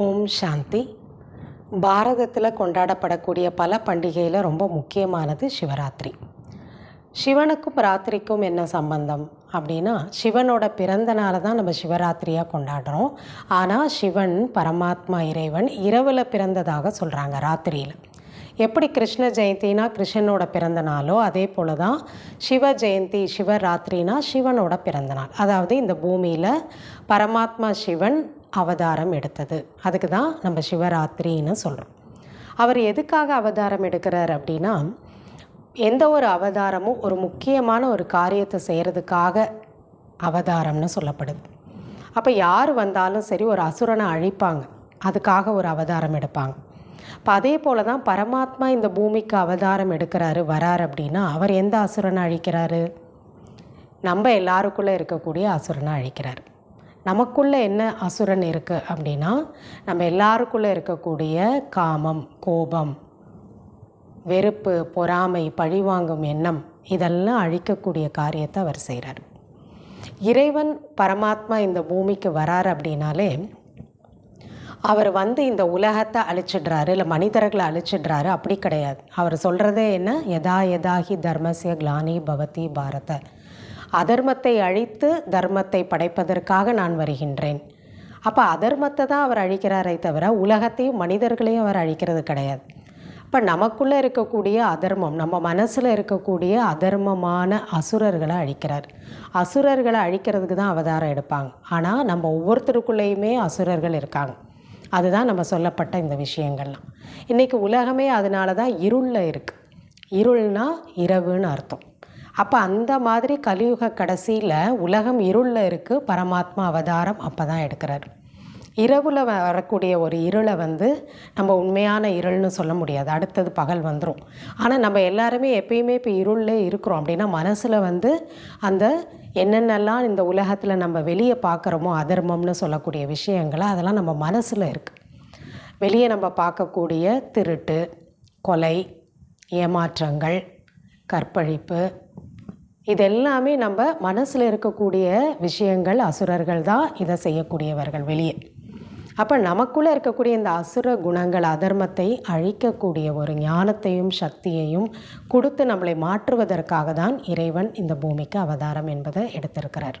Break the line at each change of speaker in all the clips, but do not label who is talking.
ஓம் சாந்தி. பாரதத்தில் கொண்டாடப்படக்கூடிய பல பண்டிகையில் ரொம்ப முக்கியமானது சிவராத்திரி. சிவனுக்கும் ராத்திரிக்கும் என்ன சம்பந்தம்? அப்படின்னா சிவனோட பிறந்த நாளை தான் நம்ம சிவராத்திரியாக கொண்டாடுறோம். ஆனால் சிவன் பரமாத்மா இறைவன் இரவில் பிறந்ததாக சொல்கிறாங்க ராத்திரியில். எப்படி கிருஷ்ண ஜெயந்தினா கிருஷ்ணனோட பிறந்த நாளோ அதே போல் தான் சிவ ஜெயந்தி சிவராத்திரினா சிவனோட பிறந்த நாள் அதாவது இந்த பூமியில் பரமாத்மா சிவன் அவதாரம் எடுத்தது. அதுக்கு தான் நம்ம சிவராத்திரின்னு சொல்கிறோம் அவர் எதுக்காக அவதாரம் எடுக்கிறார் அப்படின்னா எந்த ஒரு அவதாரமும் ஒரு முக்கியமான ஒரு காரியத்தை செய்கிறதுக்காக அவதாரம்னு சொல்லப்படுது. அப்போ யார் வந்தாலும் சரி ஒரு அசுரனை அழிப்பாங்க. அதுக்காக ஒரு அவதாரம் எடுப்பாங்க. இப்போ அதே போல் தான் பரமாத்மா இந்த பூமிக்கு அவதாரம் எடுக்கிறாரு வரார் அப்படின்னா அவர் எந்த அசுரனை அழிக்கிறாரு? நம்ம எல்லாருக்குள்ளே இருக்கக்கூடிய அசுரனை அழிக்கிறார். நமக்குள்ளே என்ன அசுரன் இருக்குது அப்படின்னா நம்ம எல்லாருக்குள்ளே இருக்கக்கூடிய காமம் கோபம் வெறுப்பு பொறாமை பழிவாங்கும் எண்ணம் இதெல்லாம் அழிக்கக்கூடிய காரியத்தை அவர் செய்கிறார் இறைவன் பரமாத்மா இந்த பூமிக்கு வரார் அப்படின்னாலே அவர் வந்து இந்த உலகத்தை அழிச்சிடுறாரு இல்லை மனிதர்களை அழிச்சிடுறாரு அப்படி கிடையாது. அவர் சொல்கிறதே என்ன? எதா எதாகி தர்மசிய கிளானி பவதி பாரத. அதர்மத்தை அழித்து தர்மத்தை படைப்பதற்காக நான் வருகின்றேன். அப்போ அதர்மத்தை தான் அவர் அழிக்கிறாரே தவிர உலகத்தையும் மனிதர்களையும் அவர் அழிக்கிறது கிடையாது. இப்போ நமக்குள்ளே இருக்கக்கூடிய அதர்மம் நம்ம மனசில் இருக்கக்கூடிய அதர்மமான அசுரர்களை அழிக்கிறார். அசுரர்களை அழிக்கிறதுக்கு தான் அவதாரம் எடுப்பாங்க. ஆனால் நம்ம ஒவ்வொருத்தருக்குள்ளேயுமே அசுரர்கள் இருக்காங்க. அதுதான் நம்ம சொல்லப்பட்ட இந்த விஷயங்கள்லாம். இன்றைக்கி உலகமே அதனால தான் இருளில் இருக்குது இருள்னால் இரவுன்னு அர்த்தம். அப்போ அந்த மாதிரி கலியுக கடைசியில் உலகம் இருளில் இருக்குது பரமாத்மா அவதாரம் அப்போ தான் எடுக்கிறார். இரவில் வரக்கூடிய ஒரு இருளை வந்து நம்ம உண்மையான இருள்னு சொல்ல முடியாது. அடுத்தது பகல் வந்துடும் ஆனால் நம்ம எல்லாருமே எப்பயுமே இப்போ இருளில் இருக்கிறோம் அப்படின்னா மனசில் வந்து அந்த என்னென்னலாம் இந்த உலகத்தில் நம்ம வெளியே பார்க்குறோமோ அதர்மம்னு சொல்லக்கூடிய விஷயங்களை அதெல்லாம் நம்ம மனசில் இருக்குது வெளியே நம்ம பார்க்கக்கூடிய திருட்டு கொலை ஏமாற்றங்கள் கற்பழிப்பு இது எல்லாமே நம்ம மனசில் இருக்கக்கூடிய விஷயங்கள் அசுரர்கள் தான் இதை செய்யக்கூடியவர்கள் வெளியே. அப்போ நமக்குள்ளே இருக்கக்கூடிய இந்த அசுர குணங்கள் அதர்மத்தை அழிக்கக்கூடிய ஒரு ஞானத்தையும் சக்தியையும் கொடுத்து நம்மளை மாற்றுவதற்காக தான் இறைவன் இந்த பூமிக்கு அவதாரம் என்பதை எடுத்திருக்கிறார்.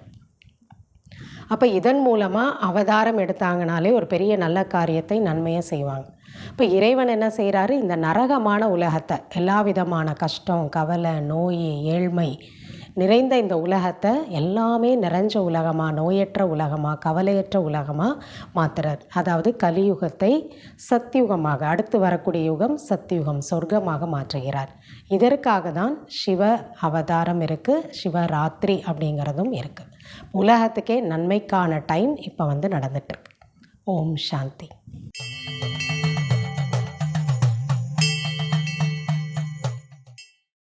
அப்போ இதன் மூலமாக அவதாரம் எடுத்தாங்கனாலே ஒரு பெரிய நல்ல காரியத்தை நன்மையை செய்வாங்க. இப்போ இறைவன் என்ன செய்கிறாரு இந்த நரகமான உலகத்தை எல்லா விதமான கஷ்டம் கவலை நோய் ஏழ்மை நிறைந்த இந்த உலகத்தை எல்லாமே நிறைஞ்ச உலகமாக நோயற்ற உலகமாக கவலையற்ற உலகமாக மாத்துறார். அதாவது கலியுகத்தை சத்தியுகமாக அடுத்து வரக்கூடிய யுகம் சத்தியுகம் சொர்க்கமாக மாற்றுகிறார். இதற்காக தான் சிவ அவதாரம் இருக்குது சிவராத்திரி அப்படிங்கிறதும் இருக்குது உலகத்துக்கே நன்மைக்கான டைம் இப்போ வந்து நடந்துட்டுருக்கு ஓம் சாந்தி.